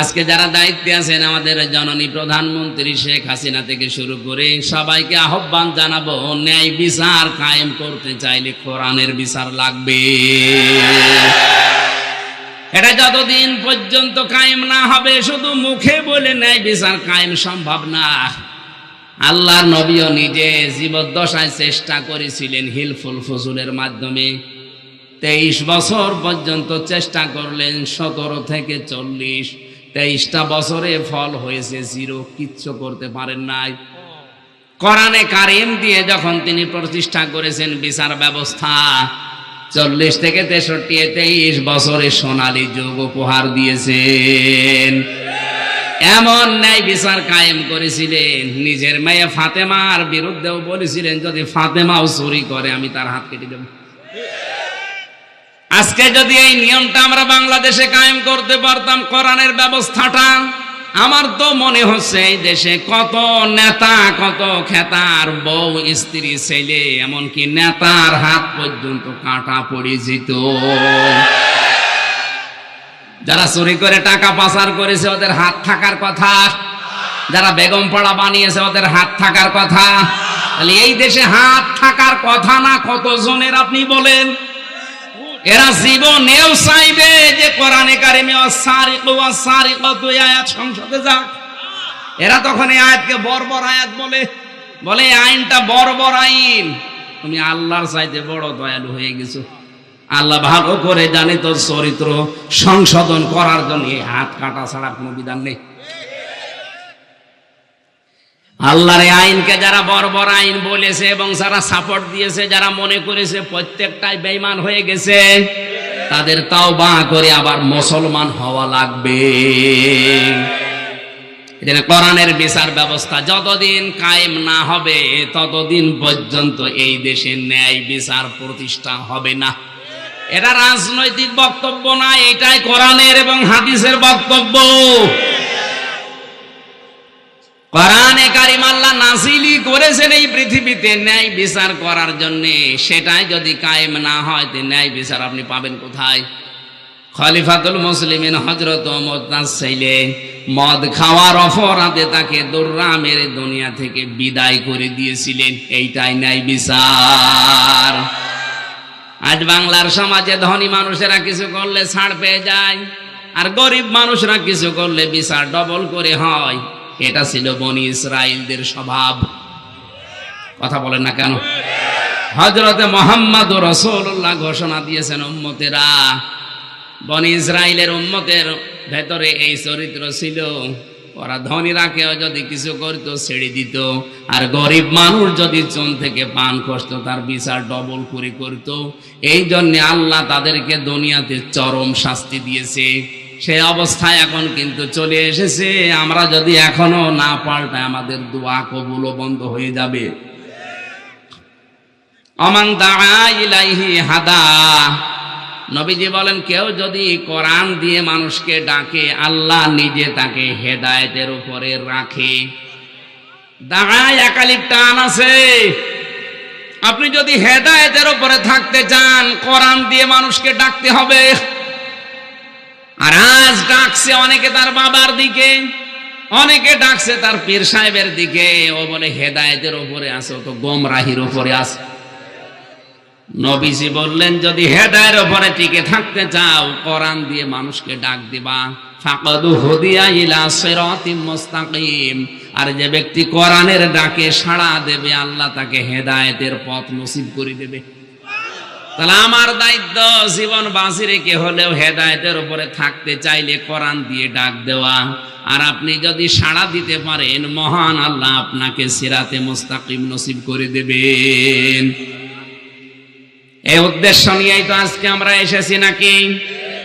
আজকে যারা দায়িত্বে আছেন আমাদের জননী প্রধানমন্ত্রী শেখ হাসিনা থেকে শুরু করে সবাইকে আহ্বান জানাব, ন্যায় বিচার কায়েম করতে চাইলে কোরআনের বিচার লাগবে। এটা যতদিন পর্যন্ত কায়েম না হবে, শুধু মুখে বলে ন্যায় বিচার কায়েম সম্ভব না। আল্লাহর নবীও নিজে জীবদ্দশায় চেষ্টা করেছিলেন হিলফুল ফজুলের মাধ্যমে। তেইশ বছর পর্যন্ত চেষ্টা করলেন, সতেরো থেকে চল্লিশ তেইশটা বছরে ফল হয়েছে, জিরো, কিচ্ছু করতে পারেন নাই। কোরআনে কারিম দিয়ে যখন তিনি প্রতিষ্ঠা করেছেন বিচার ব্যবস্থা, চল্লিশ থেকে তেষট্টি তেইশ বছরে সোনালী যুগ উপহার দিয়েছেন। এমন ন্যায় বিচার কায়েম করেছিলেন, নিজের মেয়ে ফাতেমার বিরুদ্ধেও বলেছিলেন, যদি ফাতেমাও চুরি করে, আমি তার হাত কেটে দেব। আজকে যদি এই নিয়মটা আমরা বাংলাদেশে কায়েম করতে পারতাম, কোরআনের ব্যবস্থাটা, আমার তো মনে হচ্ছে এই দেশে কত নেতা, কত খেতার বউ, স্ত্রী, ছেলে, এমনকি নেতার হাত পর্যন্ত কাটা পরিচিত। যারা চুরি করে টাকা পাচার করেছে, ওদের হাত থাকার কথা। যারা বেগম পাড়া বানিয়েছে, ওদের হাত থাকার কথা। তাহলে এই দেশে হাত থাকার কথা না কত জনের আপনি বলেন? এরা জীবন জীবনেও চাইবে যে কোরআনে কারিমে অসারিক অসারিক আয়াত সংসদে যাক। এরা তখন এই আয়াতকে বর্বর আয়াত বলে। বলে আইনটা বর্বর আইন। তুমি আল্লাহর চাইতে বড় দয়ালু হয়ে গেছো। আল্লাহ ভালো করে জানে তোর চরিত্র। সংশোধন করার জন্য হাত কাটা ছাড়া কোনো বিধান নেই। আল্লাহর আইনকে যারা বর্বর আইন বলেছে এবং যারা সাপোর্ট দিয়েছে, যারা মনে করেছে প্রত্যেকটাই বেইমান হয়ে গেছে, তাদের তাও বা করে আবার মুসলমান হওয়া লাগবে। এখানে কোরআনের বিচার ব্যবস্থা যতদিন কায়েম না হবে, ততদিন পর্যন্ত এই দেশে ন্যায় বিচার প্রতিষ্ঠা হবে না। এটা রাজনৈতিক বক্তব্য না, এটাই কোরআনের এবং হাদিসের বক্তব্য। কোরআনে কারিম আল্লাহ নাসিলি করেছেন এই পৃথিবীতে ন্যায় বিচার করার জন্য। সেটাই যদি কায়েম না হয়, তো ন্যায় বিচার আপনি পাবেন কোথায়? খলিফাতুল মুসলিমিন হজরত মোদাস ছেলে মদ খাওয়ার অপরাধে তাকে দোর্রা মেরে দুনিয়া থেকে বিদায় করে দিয়েছিলেন। এইটাই ন্যায় বিচার। আজ বাংলার সমাজে ধনী মানুষেরা কিছু করলে ছাড় পেয়ে যায়, আর গরিব মানুষরা কিছু করলে বিচার ডবল করে হয়। এটা ছিল বনি ইসরায়েলদের স্বভাব। কথা বলেন না কেন? হজরতে মোহাম্মদ রসুল্লাহ ঘোষণা দিয়েছেন উম্মতেরা, বনি ইসরায়েলের উম্মতের ভেতরে এই চরিত্র ছিল। ওরা ধনীরা কেউ যদি কিছু করত, ছেড়ে দিত। আর গরিব মানুষ যদি চুন থেকে পান করতো তার বিচার ডবল করে করত। এই জন্য আল্লাহ তাদেরকে দুনিয়াতে চরম শাস্তি দিয়েছে। সে অবস্থায় এখন কিন্তু চলে এসেছে। আমরা যদি এখনও না পাল্টাই, আমাদের দোয়া কবুলও বন্ধ হয়ে যাবে। অমান ইলাইহি নবীজি বলেন, কেউ যদি কোরআন দিয়ে মানুষকে ডাকে, আল্লাহ নিজে তাকে হেদায়েতের উপরে রাখে। দাঁড়ায় একালিক টান আছে। আপনি যদি হেদায়েতের উপরে থাকতে চান, কোরআন দিয়ে মানুষকে ডাকতে হবে। আর আজ ডাকছে, অনেকে তার বাবার দিকে, অনেকে ডাকছে তার পীর সাহেবের দিকে। ও বলে, হেদায়েতের উপরে আসে তো, গোমরাহির উপরে আসে নবীজি বললেন, যদি হেদায়ের উপরে টিকে থাকতে চাও, কোরআন দিয়ে মানুষকে ডাক দিবা। ফাকাদু হুদিয়া ইলা সিরাতিম আর যে ব্যক্তি কোরআনের ডাকে সাড়া দেবে, আল্লাহ তাকে হেদায়েতের পথ নসিব করে দেবে। তাহলে আমার দায়িত্ব জীবন বাঁচি রেখে হলেও হেদায়তের উপরে থাকতে চাইলে কোরআন দিয়ে ডাক দেওয়া। আর আপনি যদি সাড়া দিতে পারেন, মহান আল্লাহ আপনাকে সিরাতে মুস্তাকিম নসিব করে দেবেন। এই উদ্দেশ্য নিয়েই তো আজকে আমরা এসেছি নাকি?